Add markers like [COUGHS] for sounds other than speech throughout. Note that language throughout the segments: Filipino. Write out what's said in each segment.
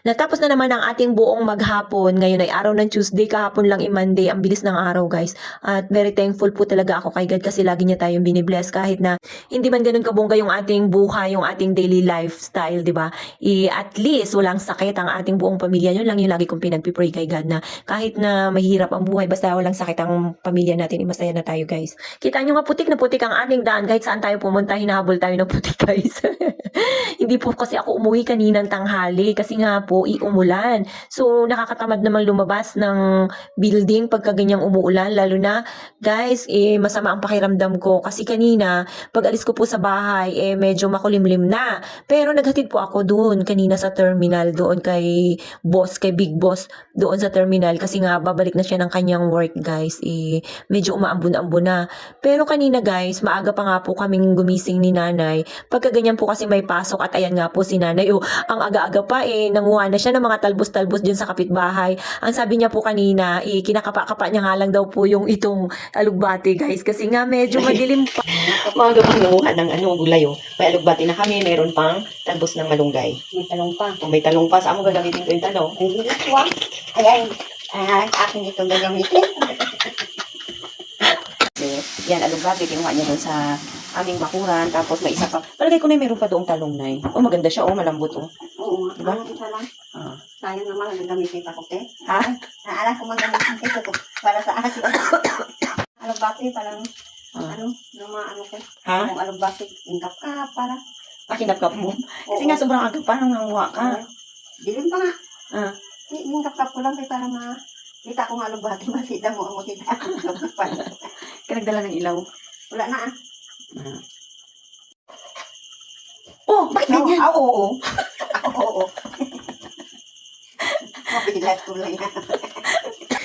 Natapos na naman ang ating buong maghapon. Ngayon ay araw ng Tuesday, kahapon lang i Monday. Ang bilis ng araw, guys. At very thankful po talaga ako kay God kasi lagi niya tayong binibless kahit na hindi man ganun kabongga yung ating buhay, yung ating daily lifestyle, di ba? I, at least walang sakit ang ating buong pamilya. Yun lang yung lagi kong pinagpipray kay God na kahit na mahirap ang buhay, basta walang sakit ang pamilya natin, masaya na tayo, guys. Kita nyo nga putik na putik ang ating daan kahit saan tayo pumunta, hinahabol tayo ng putik, [LAUGHS] guys. hindi po kasi ako umuwi kaninang tanghali kasi nga po iumulan. So nakakatamad naman lumabas ng building pagka ganyang umuulan lalo na guys eh masama ang pakiramdam ko kasi kanina pag alis ko po sa bahay eh medyo makulimlim na. Pero naghatid po ako doon kanina sa terminal doon kay boss kay big boss doon sa terminal kasi nga babalik na siya ng kanyang work guys eh medyo umaambon-ambon na. Pero kanina guys maaga pa nga po kaming gumising ni nanay pagka ganyan po kasi may pasok at ayan nga po si nanay oh, ang aga-aga pa eh nanguha na siya ng mga talbos-talbos dyan sa kapitbahay ang sabi niya po kanina eh kinakapa-kapa niya nga lang daw po yung itong alugbati guys kasi nga medyo [LAUGHS] madilim pa Maaga pang nanguha ng ano, gulay oh. May alugbati na kami, mayroon pang talbos ng malunggay. May talong pa. Kung may talong pa, saan mo gagamitin ko yung talong? Hindi ah. Ayan. Ah, akin ito gagamitin. [LAUGHS] Eh, yan, alugbati, kinuha niya doon sa aming bakuran. Tapos may isa pa. Palagay ko na mayroon pa doong talong na eh. Oh, maganda siya, oh, malambot oh. Oo. Diba? Ano isa lang. Ah. Sayang naman ang gagamitin pa ko, te. Ha? Naalala ko magamitin ito ko. Para sa akin. [COUGHS] Alubati parang Ah. ano, yung mga ano ko. Ha? Kung alubati, ingkap ka para. Ah, kinapkap mo. Kasi nga sobrang aga pa nang nanguha ka. Dilim pa nga. Ah. Ingkap-kap ko lang kay para ma kita ko nga alubati masida mo ang makita. Kaya [LAUGHS] nagdala ng ilaw. Wala na ah. Oh, bakit ganyan? ah, oo. Ah, [LAUGHS] Oo. Mabilat ko lang yan.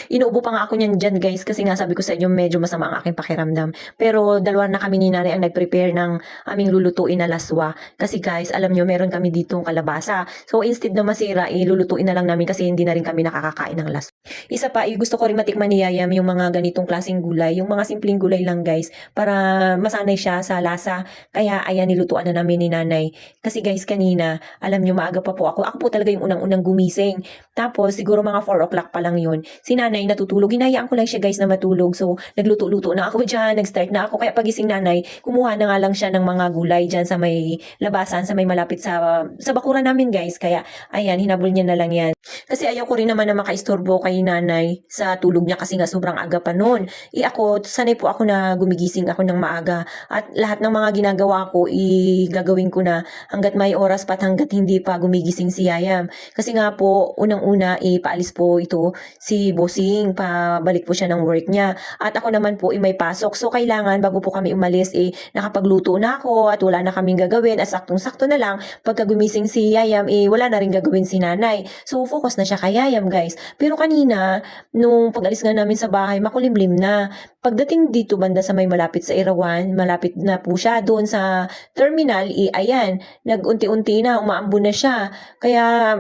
Inuubo pa nga ako niyan dyan guys kasi nga sabi ko sa inyo medyo masama ang aking pakiramdam. Pero dalawa na kami ni nanay ang nag-prepare ng aming lulutuin na laswa. Kasi guys, alam nyo meron kami ditong kalabasa. So instead na masira, ilulutuin na lang namin kasi hindi na rin kami nakakakain ng laswa. Isa pa, eh, gusto ko rin matikman ni Yayam yung mga ganitong klaseng gulay. Yung mga simpleng gulay lang guys para masanay siya sa lasa. Kaya ayan, nilutuan na namin ni nanay. Kasi guys, kanina, alam nyo maaga pa po ako. Ako po talaga yung unang-unang gumising. Tapos siguro mga 4 o'clock pa lang yun. Si nanay natutulog. Hinayaan ko lang siya guys na matulog. So nagluto-luto na ako dyan. Nag-start na ako. Kaya pagising nanay, kumuha na nga lang siya ng mga gulay dyan sa may labasan, sa may malapit sa, sa bakuran namin guys. Kaya ayan, hinabol niya na lang yan. Kasi ayaw ko rin naman na makaistorbo kay nanay sa tulog niya kasi nga sobrang aga pa noon. I ako, sanay po ako na gumigising ako ng maaga. At lahat ng mga ginagawa ko, i gagawin ko na hanggat may oras pa at hanggat hindi pa gumigising si Yayam. Kasi nga po, unang-una, ipaalis po ito si Bossing, pabalik po siya ng work niya. At ako naman po, eh, may pasok. So, kailangan, bago po kami umalis, eh, nakapagluto na ako at wala na kaming gagawin. At saktong-sakto na lang, pagka gumising si Yayam, eh, wala na rin gagawin si nanay. So, focus na siya kay Yayam, guys. Pero kanina, nung pag-alis nga namin sa bahay, makulimlim na. Pagdating dito, banda sa may malapit sa Irawan, malapit na po siya doon sa terminal, eh, ayan, nag-unti-unti na, umaambon na siya. Kaya,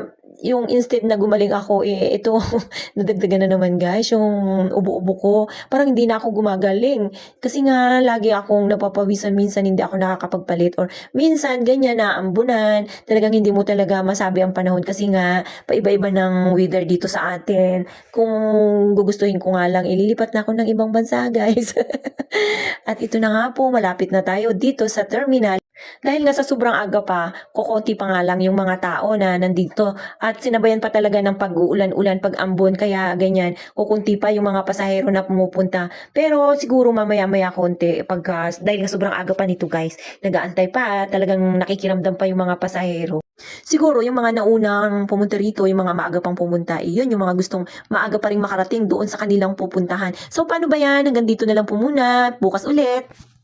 yung instead na gumaling ako, eh, ito, [LAUGHS] nadagdagan na naman guys, yung ubo-ubo ko. Parang hindi na ako gumagaling. Kasi nga, lagi akong napapawisan, minsan hindi ako nakakapagpalit. Or minsan, ganyan na, ambunan. Talagang hindi mo talaga masabi ang panahon kasi nga, paiba-iba ng weather dito sa atin. Kung gugustuhin ko nga lang, ililipat na ako ng ibang bansa, [LAUGHS] guys. At ito na nga po, malapit na tayo dito sa terminal. Dahil nga sobrang aga pa, kukunti pa nga lang yung mga tao na nandito. At sinabayan pa talaga ng pag-uulan-ulan, pag-ambon, kaya ganyan, kukunti pa yung mga pasahero na pumupunta. Pero siguro mamaya-maya konti, pagka, dahil nga sobrang aga pa nito guys, nagaantay pa, talagang nakikiramdam pa yung mga pasahero. Siguro yung mga naunang pumunta rito, yung mga maaga pang pumunta, yun yung mga gustong maaga pa rin makarating doon sa kanilang pupuntahan. So paano ba yan? Hanggang dito na lang po muna. Bukas ulit.